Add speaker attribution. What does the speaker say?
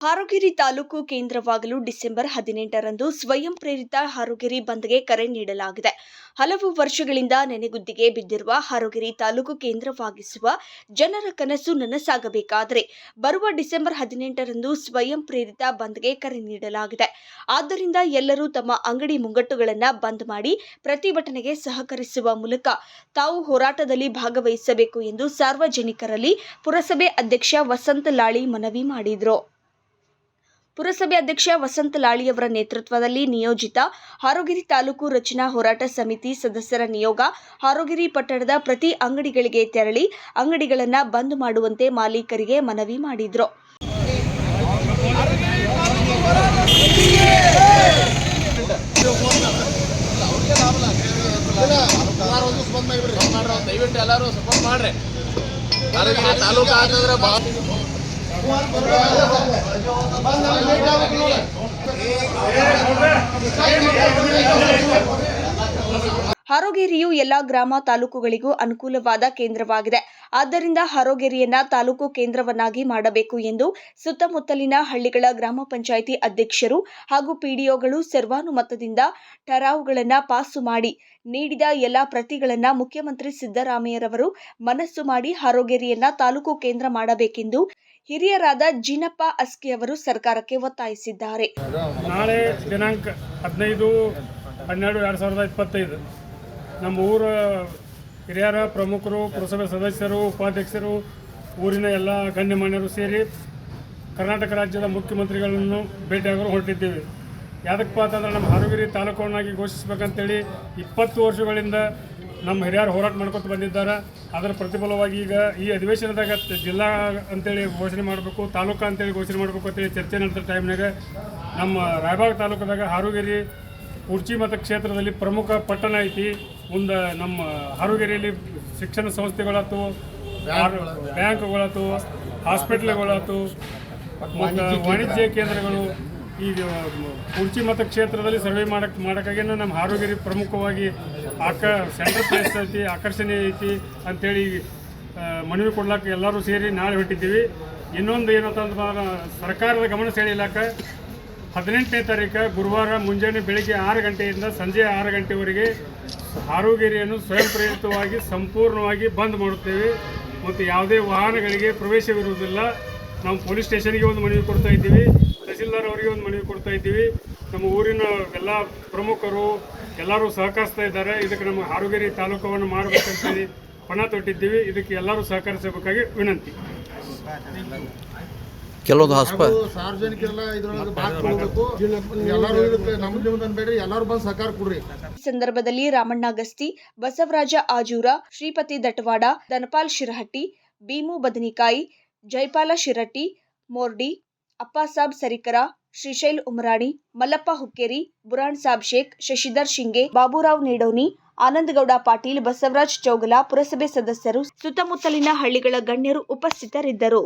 Speaker 1: Harogiri taluk ಕೇಂದ್ರವಾಗಲು December ಹದಿನೆಂಟರಂದು ಸ್ವಯಂ ಪ್ರೇರಿತ ಹಾರೋಗಿರಿ ಬಂದ್ಗೆ ಕರೆ ನೀಡಲಾಗಿದೆ. ಹಲವು ವರ್ಷಗಳಿಂದ ನೆನೆಗುದ್ದಿಗೆ ಬಿದ್ದಿರುವ ಹಾರೋಗಿರಿ ತಾಲೂಕು ಕೇಂದ್ರವಾಗಿಸುವ ಜನರ ಕನಸು ನನಸಾಗಬೇಕಾದರೆ ಬರುವ ಡಿಸೆಂಬರ್ ಹದಿನೆಂಟರಂದು ಸ್ವಯಂ ಪ್ರೇರಿತ ಬಂದ್ಗೆ ಕರೆ ನೀಡಲಾಗಿದೆ. ಆದ್ದರಿಂದ ಎಲ್ಲರೂ ತಮ್ಮ ಅಂಗಡಿ ಮುಂಗಟ್ಟುಗಳನ್ನು ಬಂದ್ ಮಾಡಿ ಪ್ರತಿಭಟನೆಗೆ ಸಹಕರಿಸುವ ಮೂಲಕ ತಾವು ಹೋರಾಟದಲ್ಲಿ ಭಾಗವಹಿಸಬೇಕು ಎಂದು ಸಾರ್ವಜನಿಕರಲ್ಲಿ ಪುರಸಭೆ ಅಧ್ಯಕ್ಷ ವಸಂತ ಲಾಳಿ ಮನವಿ ಮಾಡಿದರು. ಪುರಸಭೆ ಅಧ್ಯಕ್ಷ ವಸಂತ ಲಾಳಿಯವರ ನೇತೃತ್ವದಲ್ಲಿ ನಿಯೋಜಿತ ಹಾರೋಗಿರಿ ತಾಲೂಕು ರಚನಾ ಹೋರಾಟ ಸಮಿತಿ ಸದಸ್ಯರ ನಿಯೋಗ ಹಾರೋಗಿರಿ ಪಟ್ಟಣದ ಪ್ರತಿ ಅಂಗಡಿಗಳಿಗೆ ತೆರಳಿ ಅಂಗಡಿಗಳನ್ನು ಬಂದ್ ಮಾಡುವಂತೆ ಮಾಲೀಕರಿಗೆ ಮನವಿ ಮಾಡಿದರು.
Speaker 2: ಸಪೋರ್ಟ್ ಮಾಡ್ರಿ. ತಾಲೂಕು
Speaker 1: ಹಾರೋಗೇರಿಯು ಎಲ್ಲಾ ಗ್ರಾಮ ತಾಲೂಕುಗಳಿಗೂ ಅನುಕೂಲವಾದ ಕೇಂದ್ರವಾಗಿದೆ. ಆದ್ದರಿಂದ ಹರೋಗೆರೆಯನ್ನ ತಾಲೂಕು ಕೇಂದ್ರವನ್ನಾಗಿ ಮಾಡಬೇಕು ಎಂದು ಸುತ್ತಮುತ್ತಲಿನ ಹಳ್ಳಿಗಳ ಗ್ರಾಮ ಪಂಚಾಯಿತಿ ಅಧ್ಯಕ್ಷರು ಹಾಗೂ ಪಿಡಿಒಗಳು ಸರ್ವಾನುಮತದಿಂದ ಠರಾವುಗಳನ್ನು ಪಾಸು ಮಾಡಿ ನೀಡಿದ ಎಲ್ಲ ಪ್ರತಿಗಳನ್ನ ಮುಖ್ಯಮಂತ್ರಿ ಸಿದ್ದರಾಮಯ್ಯರವರು ಮನಸ್ಸು ಮಾಡಿ ಹರೋಗೆರೆಯನ್ನ ತಾಲೂಕು ಕೇಂದ್ರ ಮಾಡಬೇಕೆಂದು ಹಿರಿಯರಾದ ಜಿನಪ್ಪ ಅಸ್ಕಿ ಅವರು ಸರ್ಕಾರಕ್ಕೆ ಒತ್ತಾಯಿಸಿದ್ದಾರೆ.
Speaker 3: ನಾಳೆ ದಿನಾಂಕ ಹದಿನೈದು, ಹನ್ನೆರಡು, ಎರಡು ಸಾವಿರದ ಇಪ್ಪತ್ತೈದು. ನಮ್ಮ ಊರ ಹಿರಿಯರ ಪ್ರಮುಖರು, ಪುರಸಭೆ ಸದಸ್ಯರು, ಉಪಾಧ್ಯಕ್ಷರು, ಊರಿನ ಎಲ್ಲ ಗಣ್ಯಮಾನ್ಯರು ಸೇರಿ ಕರ್ನಾಟಕ ರಾಜ್ಯದ ಮುಖ್ಯಮಂತ್ರಿಗಳನ್ನು ಭೇಟಿಯಾಗಲು ಹೊರಟಿದ್ದೇವೆ. ಯಾದಕ್ಕಪ್ಪ ಅಂತಂದ್ರೆ ನಮ್ಮ ಹಾರೋಗಿರಿ ತಾಲೂಕನ್ನಾಗಿ ಘೋಷಿಸಬೇಕಂತೇಳಿ ಇಪ್ಪತ್ತು ವರ್ಷಗಳಿಂದ ನಮ್ಮ ಹಿರಿಯರು ಹೋರಾಟ ಮಾಡ್ಕೊತ ಬಂದಿದ್ದಾರೆ. ಅದರ ಪ್ರತಿಫಲವಾಗಿ ಈಗ ಈ ಅಧಿವೇಶನದಾಗ ಜಿಲ್ಲಾ ಅಂತೇಳಿ ಘೋಷಣೆ ಮಾಡಬೇಕು, ತಾಲೂಕು ಅಂತೇಳಿ ಘೋಷಣೆ ಮಾಡಬೇಕು ಅಂತೇಳಿ ಚರ್ಚೆ ನಡೆದ ಟೈಮ್ನಾಗ ನಮ್ಮ ರಾಯಭಾಗ ತಾಲೂಕದಾಗ ಹಾರುಗಿರಿ ಕುರ್ಚಿ ಮತ ಕ್ಷೇತ್ರದಲ್ಲಿ ಪ್ರಮುಖ ಪಟ್ಟಣ ಐತಿ. ಮುಂದೆ ನಮ್ಮ ಹಾರೋಗಿರಿಯಲ್ಲಿ ಶಿಕ್ಷಣ ಸಂಸ್ಥೆಗಳಾಯ್ತು ಬ್ಯಾಂಕ್ಗಳಾಯ್ತು ಹಾಸ್ಪಿಟ್ಲ್ಗಳಾಯ್ತು ಮತ್ತು ವಾಣಿಜ್ಯ ಕೇಂದ್ರಗಳು ಈಗ ಮತ ಕ್ಷೇತ್ರದಲ್ಲಿ ಸರ್ವೆ ಮಾಡಕ್ಕೆ ಮಾಡೋಕ್ಕಾಗಿ ನಮ್ಮ ಹಾರೋಗಿರಿ ಪ್ರಮುಖವಾಗಿ ಆಕ ಸೆಂಟ್ರಲ್ ಪ್ಲೇಸ್ ಐತಿ ಆಕರ್ಷಣೆ ಐತಿ ಅಂಥೇಳಿ ಮನವಿ ಕೊಡ್ಲಾಕ ಎಲ್ಲರೂ ಸೇರಿ ನಾಳೆ ಹೊಟ್ಟಿದ್ದೀವಿ ಇನ್ನೊಂದು ಏನಂತಂದ್ರೆ ಸರ್ಕಾರದ ಗಮನ ಸೆಳೆಯಲಾಕ ಹದಿನೆಂಟನೇ ತಾರೀಕು ಗುರುವಾರ ಮುಂಜಾನೆ ಬೆಳಿಗ್ಗೆ ಆರು ಗಂಟೆಯಿಂದ ಸಂಜೆ ಆರು ಗಂಟೆವರೆಗೆ ಹಾರೋಗಿರಿಯನ್ನು ಸ್ವಯಂ ಪ್ರೇರಿತವಾಗಿ ಸಂಪೂರ್ಣವಾಗಿ ಬಂದ್ ಮಾಡುತ್ತೇವೆ ಮತ್ತು ಯಾವುದೇ ವಾಹನಗಳಿಗೆ ಪ್ರವೇಶವಿರುವುದಿಲ್ಲ. ನಾವು ಪೊಲೀಸ್ ಸ್ಟೇಷನ್ಗೆ ಒಂದು ಮನವಿ ಕೊಡ್ತಾ ಇದ್ದೀವಿ, ತಹಸೀಲ್ದಾರ್ ಅವರಿಗೆ ಒಂದು ಮನವಿ ಕೊಡ್ತಾ ಇದ್ದೀವಿ. ನಮ್ಮ ಊರಿನ ಎಲ್ಲ ಪ್ರಮುಖರು ಎಲ್ಲರೂ ಸಹಕರಿಸ್ತಾ ಇದ್ದಾರೆ. ಇದಕ್ಕೆ ನಮ್ಮ ಆರೋಗ್ಯರಿ ತಾಲೂಕವನ್ನು ಮಾಡಬೇಕಂತೇಳಿ ಪಣ ತೊಟ್ಟಿದ್ದೀವಿ. ಇದಕ್ಕೆ ಎಲ್ಲರೂ ಸಹಕರಿಸಬೇಕಾಗಿ ವಿನಂತಿ.
Speaker 4: ಕೆಲವೊಂದು ಹಾಸ್ಪ.
Speaker 1: ಈ ಸಂದರ್ಭದಲ್ಲಿ ರಾಮಣ್ಣ ಗಸ್ತಿ ಬಸವರಾಜ ಆಜೂರ ಶ್ರೀಪತಿ ದಟವಾಡ ಧನಪಾಲ್ ಶಿರಹಟ್ಟಿ ಭೀಮು ಬದನಿಕಾಯಿ ಜೈಪಾಲ ಶಿರಟ್ಟಿ ಮೋರ್ಡಿ ಅಪ್ಪಾಸಾಬ್ ಸರಿಕರ ಶ್ರೀಶೈಲ್ ಉಮರಾಣಿ ಮಲ್ಲಪ್ಪ ಹುಕ್ಕೇರಿ ಬುರಾಣ್ ಸಾಬ್ ಶೇಖ್ ಶಶಿಧರ್ ಶಿಂಗೆ ಬಾಬುರಾವ್ ನೇಡೋನಿ ಆನಂದಗೌಡ ಪಾಟೀಲ್ ಬಸವರಾಜ್ ಚೌಗಲ ಪುರಸಭೆ ಸದಸ್ಯರು ಸುತ್ತಮುತ್ತಲಿನ ಹಳ್ಳಿಗಳ ಗಣ್ಯರು ಉಪಸ್ಥಿತರಿದ್ದರು.